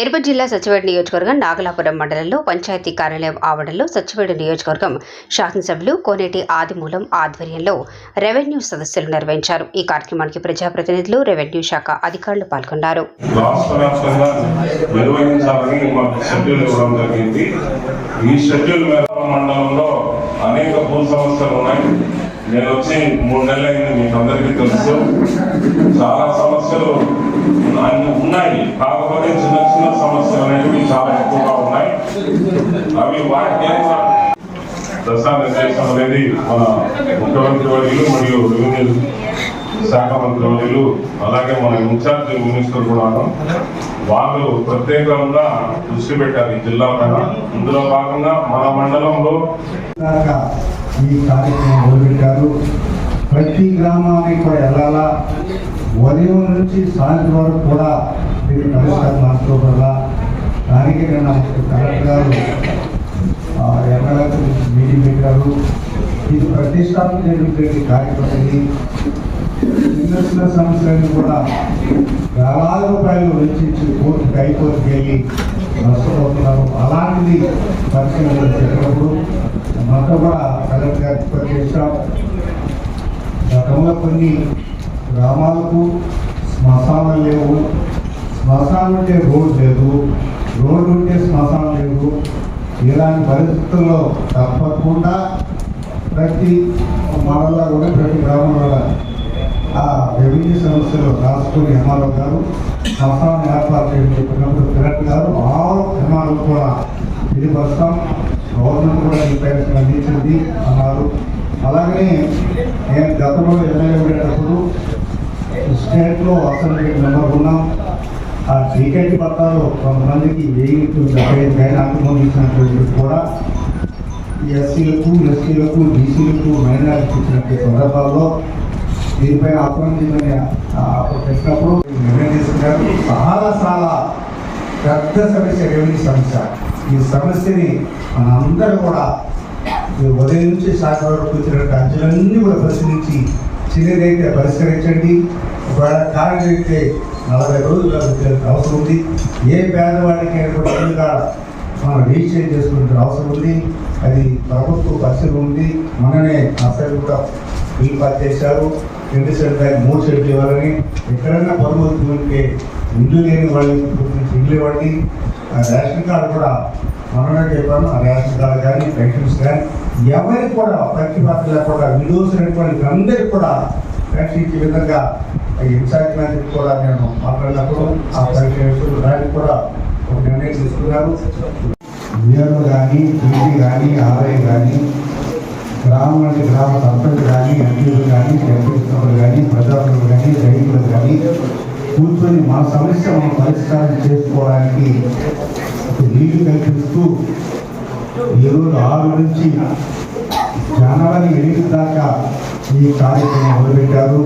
తిరుపతి జిల్లా సచివేడు నియోజకవర్గం నాగలాపురం మండలంలో పంచాయతీ కార్యాలయం ఆవరణలో సచివేడు నియోజకవర్గం శాసనసభ్యులు కోనేటి ఆదిమూలం ఆధ్వర్యంలో రెవెన్యూ సదస్సులు నిర్వహించారు. ఈ కార్యక్రమానికి ప్రజాప్రతినిధులు రెవెన్యూ శాఖ అధికారులు పాల్గొన్నారు. ఈ షెడ్యూల్ మండలంలో అనేక భూ సమస్యలు ఉన్నాయి. నేను వచ్చి మూడు నెలలు అయింది మీకు అందరికీ తెలుసు. చాలా సమస్యలు ఉన్నాయి. కాకపోతే చిన్న చిన్న సమస్యలు అనేవి చాలా ఎక్కువగా ఉన్నాయి అవి వాటి కేంద్ర దశానిర్దేశం అనేది మన ముఖ్యమంత్రి వర్యులు మరియు రెవెన్యూ శాఖ మంత్రి వర్యులు అలాగే మన ఇన్ఛార్జ్ మినిస్టర్ కూడా వాళ్ళు ప్రత్యేకంగా దృష్టి పెట్టారు ఈ జిల్లా పైన. ఇందులో భాగంగా మన మండలంలో ఈ కార్యక్రమం మొదలుపెట్టారు. ప్రతి గ్రామానికి కూడా వెళ్ళాలా? ఉదయం నుంచి సాయంత్రం వరకు కూడా మీరు పరిష్కారం మార్చుకోగలరా దానికి నేను కలెక్టర్ గారు ఉన్నారు ఇది ప్రతిష్టాత్మకమైనటువంటి కార్యక్రమం. చిన్న చిన్న సమస్యలను కూడా వేలాది రూపాయలు వెచ్చించి కోర్టుకి హైకోర్టుకి వెళ్ళి నష్టపోతున్నారు అలాంటిది పరిశీలన చేసినప్పుడు మొత్తం కూడా కలెక్టర్ గారికి పనిచేస్తాం గతంలో కొన్ని గ్రామాలకు శ్మశానాలు లేవు. శ్మశానం ఉంటే రోడ్డు లేదు. రోడ్డు ఉంటే శ్మశానం లేదు. ఇలాంటి పరిస్థితుల్లో తప్పకుండా ప్రతి మనలో కూడా ప్రతి గ్రామంలో ఆ రెవెన్యూ సమస్యలు రాసుకుని ఎంఆర్ఓ గారు శ్మశానం ఏర్పాటు చేయడం చెప్పినప్పుడు కలెక్టర్ గారు ఆ ఎంఆర్ఓ కూడా ఇది వస్తాం గవర్నమెంట్ కూడా ఈ పైన అందించింది అన్నారు. అలాగనే నేను గతంలో ఎమ్మెల్యే ఉండేటప్పుడు స్టేట్లో అసెంబ్లీ మెంబర్ ఉన్నాం. ఆ టీకెట్ పత్రాలు కొంతమందికి వెయ్యి డెబ్బై ఐదు పైన అనుమతించినటువంటి కూడా ఎస్సీలకు ఎస్టీలకు బీసీలకు మైనారిటీ ఇచ్చినటువంటి సందర్భాల్లో దీనిపై అప్రమత్తమైన పెట్టినప్పుడు నిర్ణయం తీసుకున్నారు. చాలా చాలా పెద్ద సమస్య రెవెన్యూ సమస్య. ఈ సమస్యని మనందరూ కూడా ఉదయం నుంచి సాయంత్రం వరకు వచ్చినట్టు అర్జులన్నీ కూడా పరిశీలించి చిన్నదైతే పరిష్కరించండి. ఒకవేళ కార్యమైతే నలభై రోజులు వచ్చేందుకు అవసరం ఉంది. ఏ పేదవాడికి అయినటువంటి మనం రిజిస్టర్ చేసుకునే అవసరం ఉంది. అది ప్రభుత్వ పరిస్థితి ఉంది. మననే అసలు కూడా బిల్ పాస్ చేశారు. రెండు సెంటర్ మూడు సెంటర్ ఇవ్వాలని. ఎక్కడైనా పరువు ఉంటే ఇల్లు లేని వాళ్ళకి ఇల్లు ఇవ్వండి ఆ రేషన్ కార్డు కూడా మనమే చెప్పాను. ఆ రేషన్ కార్డు కానీ పెన్షన్స్ కానీ ఎవరికి కూడా పక్షపాతం లేకుండా విడోస్ అందరికీ కూడా పెన్షన్ ఇచ్చే విధంగా ఇన్ఛార్జ్ మ్యాజిక్ కూడా నేను మాట్లాడినప్పుడు ఆ పరిచయం దానికి కూడా ఒక నిర్ణయం తీసుకున్నాను విఆర్ఓ కానీ పీజీ కానీ ఆర్ఐ కానీ గ్రామం అంటే గ్రామ సర్పంచ్ కానీ ఎంపీలు కానీ ఎంపీలు కానీ ప్రజాప్రతినిధులు కానీ రైతులు కానీ కూర్చొని మన సమస్య మనం పరిష్కారం చేసుకోవడానికి నీళ్ళు కల్పిస్తూ ఈరోజు ఆరు నుంచి జనవరి ఎనిమిది దాకా ఈ కార్యక్రమం మొదలుపెట్టారు.